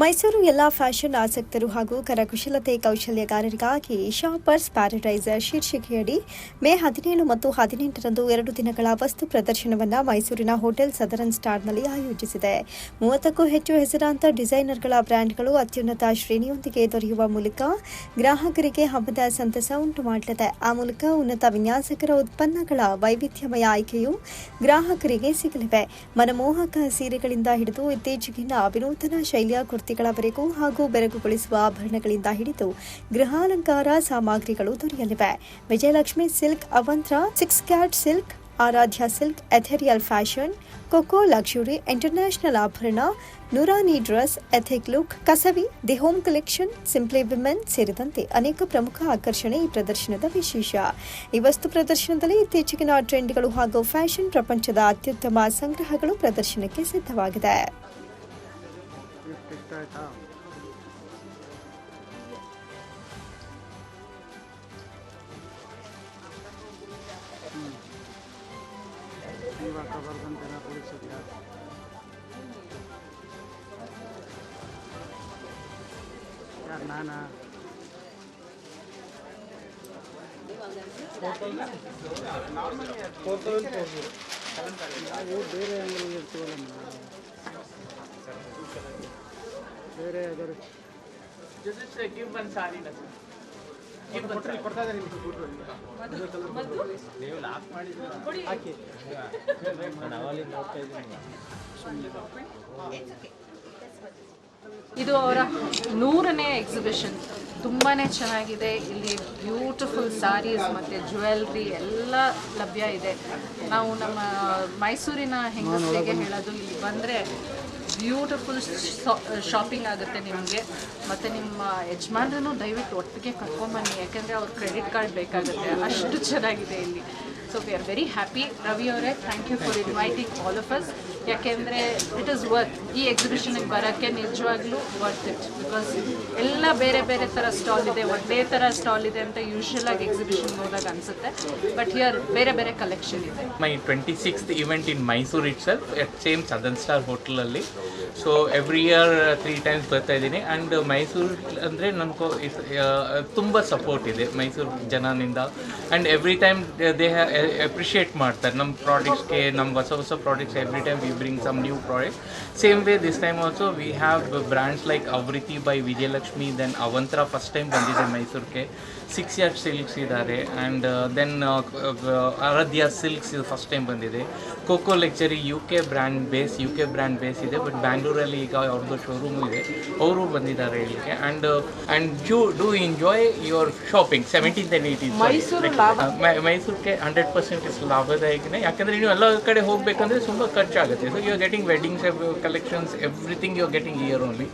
ಮೈಸೂರು ಎಲ್ಲ ಫ್ಯಾಷನ್ ಆಸಕ್ತರು ಹಾಗೂ ಕರಕುಶಲತೆ ಕೌಶಲ್ಯಗಾರರಿಗಾಗಿ ಶಾಪರ್ಸ್ ಪ್ಯಾರಡೈಸರ್ ಶೀರ್ಷಿಕೆಯಡಿ ಮೇ ಹದಿನೇಳು ಮತ್ತು ಹದಿನೆಂಟರಂದು ಎರಡು ದಿನಗಳ ವಸ್ತು ಪ್ರದರ್ಶನವನ್ನು ಮೈಸೂರಿನ ಹೋಟೆಲ್ ಸದರನ್ ಸ್ಟಾರ್ನಲ್ಲಿ ಆಯೋಜಿಸಿದೆ. ಮೂವತ್ತಕ್ಕೂ ಹೆಚ್ಚು ಹೆಸರಾಂತ ಡಿಸೈನರ್ಗಳ ಬ್ರ್ಯಾಂಡ್ಗಳು ಅತ್ಯುನ್ನತ ಶ್ರೇಣಿಯೊಂದಿಗೆ ದೊರೆಯುವ ಮೂಲಕ ಗ್ರಾಹಕರಿಗೆ ಹಬ್ಬದ ಸಂತಸ ಉಂಟು ಮಾಡಲಿದೆ ಆ ಮೂಲಕ ಉನ್ನತ ವಿನ್ಯಾಸಕರ ಉತ್ಪನ್ನಗಳ ವೈವಿಧ್ಯಮಯ ಆಯ್ಕೆಯು ಗ್ರಾಹಕರಿಗೆ ಸಿಗಲಿವೆ. ಮನಮೋಹಕ ಸೀರೆಗಳಿಂದ ಹಿಡಿದು ಇತ್ತೀಚೆಗಿನ ವಿನೂತನ ಶೈಲಿಯ ಕುರ್ತಿಗಳವರೆಗೂ ಹಾಗೂ ಬೆರಗುಗೊಳಿಸುವ ಆಭರಣಗಳಿಂದ ಹಿಡಿದು ಗೃಹಾಲಂಕಾರ ಸಾಮಗ್ರಿಗಳು ದೊರೆಯಲಿವೆ. Vijayalakshmi silk, Avantra, six cat silk, Aaradhya silk, ethereal fashion, Coco luxury, international ಆಭರಣ, Noorani dress, ethic look, Kasavi, the home collection, simply women ಸೇರಿದಂತೆ ಅನೇಕ ಪ್ರಮುಖ ಆಕರ್ಷಣೆ ಈ ಪ್ರದರ್ಶನದ ವಿಶೇಷ. ಈ ವಸ್ತು ಪ್ರದರ್ಶನದಲ್ಲಿ ಇತ್ತೀಚೆಗಿನ ಟ್ರೆಂಡ್ಗಳು ಹಾಗೂ ಫ್ಯಾಷನ್ ಪ್ರಪಂಚದ ಅತ್ಯುತ್ತಮ ಸಂಗ್ರಹಗಳು ಪ್ರದರ್ಶನಕ್ಕೆ ಸಿದ್ಧವಾಗಿದೆ. right now. बीमा कवर बंद देना पुलिस से क्या यार। ना ना फोर थाउज़ेंड फोर ज़ीरो वो दे रहे हैं अंग्रेज़ी वाला ಬೇರೆ ಯಾವ್ದಾರು ಕೊಡ್ತಾ ಇದ್ದಾರೆ ಇದು ಅವರ ನೂರನೇ ಎಕ್ಸಿಬಿಷನ್ ತುಂಬಾ ಚೆನ್ನಾಗಿದೆ. ಇಲ್ಲಿ ಬ್ಯೂಟಿಫುಲ್ ಸಾರೀಸ್ ಮತ್ತು ಜ್ಯುವೆಲ್ರಿ ಎಲ್ಲ ಲಭ್ಯ ಇದೆ. ನಾವು ನಮ್ಮ ಮೈಸೂರಿನ ಹೆಂಗಸರಿಗೆ ಹೇಳೋದು ಇಲ್ಲಿ ಬಂದರೆ ಬ್ಯೂಟಿಫುಲ್ ಶಾಪಿಂಗ್ ಆಗುತ್ತೆ ನಿಮಗೆ. ಮತ್ತು ನಿಮ್ಮ ಯಜಮಾನ್ರೂ ದಯವಿಟ್ಟು ಒಟ್ಟಿಗೆ ಕರ್ಕೊಂಬನ್ನಿ. ಯಾಕೆಂದರೆ ಅವ್ರ ಕ್ರೆಡಿಟ್ ಕಾರ್ಡ್ ಬೇಕಾಗುತ್ತೆ. ಅಷ್ಟು ಚೆನ್ನಾಗಿದೆ ಇಲ್ಲಿ. So we are very happy Ravi ಅವರೇ thank you for inviting all of us ಯಾಕೆಂದರೆ ಇಟ್ ಇಸ್ ವರ್ತ್ ಈ ಎಕ್ಸಿಬಿಷನಿಗೆ ಬರೋಕ್ಕೆ ನಿಜವಾಗ್ಲೂ ವರ್ತ್ ಇಟ್ ಬಿಕಾಸ್ ಎಲ್ಲ ಬೇರೆ ಬೇರೆ ಥರ ಸ್ಟಾಲ್ ಇದೆ, ಒಂದೇ ಥರ ಸ್ಟಾಲ್ ಇದೆ ಅಂತ ಯೂಶ್ವಲ್ ಆಗಿ ಎಕ್ಸಿಬಿಷನ್ಗೆ ಹೋದಾಗ ಅನಿಸುತ್ತೆ. ಬಟ್ ಹಿಯರ್ ಬೇರೆ ಬೇರೆ ಕಲೆಕ್ಷನ್ ಇದೆ. My twenty sixth event in Mysuru itself at same southern star ಹೋಟೆಲಲ್ಲಿ so every year three times ಬರ್ತಾ ಇದ್ದೀನಿ. ಆ್ಯಂಡ್ ಮೈಸೂರು ಅಂದರೆ ನಮ್ಗೆ ತುಂಬ ಸಪೋರ್ಟ್ ಇದೆ Mysuru ಜನನಿಂದ. And every time they appreciate ಮಾಡ್ತಾರೆ. ನಮ್ಮ ಪ್ರಾಡಕ್ಟ್ಸ್ಗೆ ನಮ್ಮ ಹೊಸ ಹೊಸ products every time we bring some new product same way this time also we have brands like Avruti by Vijayalakshmi then Avantra first time ಬಂದಿದೆ ಮೈಸೂರಿಗೆ. ಸಿಕ್ಸ್ ಇಯರ್ಸ್ ಸಿಲ್ಕ್ಸ್ ಇದ್ದಾರೆ and then ಅರಧ್ಯ silks ಇದು ಫಸ್ಟ್ ಟೈಮ್ ಬಂದಿದೆ. Coco luxury U K brand base U K brand base ಇದೆ but ಬ್ಯಾಂಗ್ಳೂರಲ್ಲಿ ಈಗ ಅವ್ರದ್ದು showroom ಇದೆ. ಅವರು ಬಂದಿದ್ದಾರೆ ಇಲ್ಲಿಗೆ and and you do enjoy your shopping seventeenth and eighteen ಮೈಸೂರಿಗೆ ಹಂಡ್ರೆಡ್ ಪರ್ಸೆಂಟ್ ಲಾಭದಾಯಕನೇ. ಯಾಕಂದರೆ ನೀವು ಎಲ್ಲ ಕಡೆ ಹೋಗಬೇಕಂದ್ರೆ ತುಂಬ ಖರ್ಚಾಗುತ್ತೆ. So you are getting weddings collections, everything you are getting here only.